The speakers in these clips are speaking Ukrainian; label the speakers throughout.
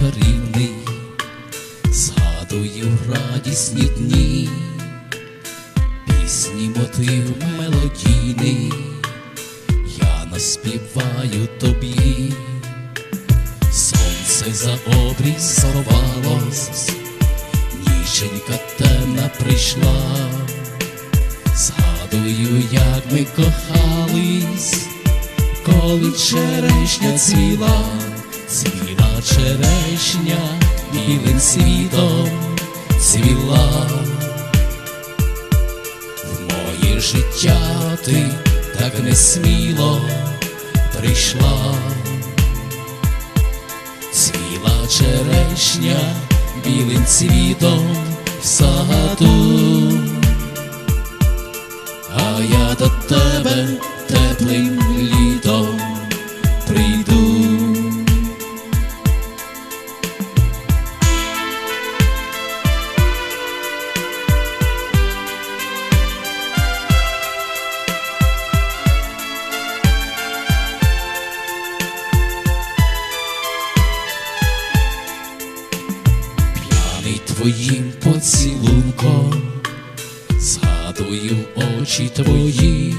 Speaker 1: чарівний, згадую радісні дні, пісні мотив мелодійний, я наспіваю тобі, сонце за обрій сорвалось, ніченька темна прийшла, згадую, як ми кохались коли черешня цвіла, цвіла черешня, білим світом цвіла. В моє життя ти так несміло прийшла, цвіла черешня білим цвітом в саду, твоїм поцілунком, згадую очі твої.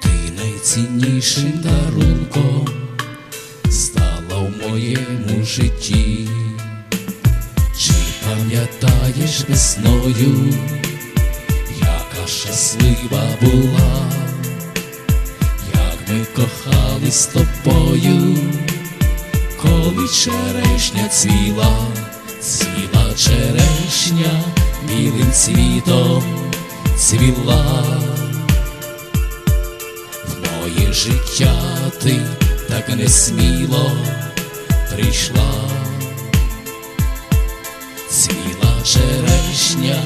Speaker 1: Ти найціннішим дарунком стала в моєму житті, чи пам'ятаєш весною, яка щаслива була, як ми кохались з тобою, коли черешня цвіла, цвіла черешня білим цвітом цвіла. Моє життя ти так несміло прийшла, цвіла черешня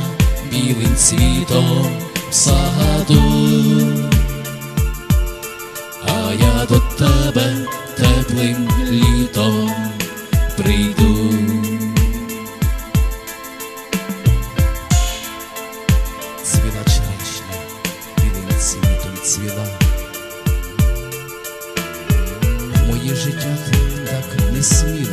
Speaker 1: білим цвітом в саду, а я до тебе теплим цвіла. Моє життя так несміло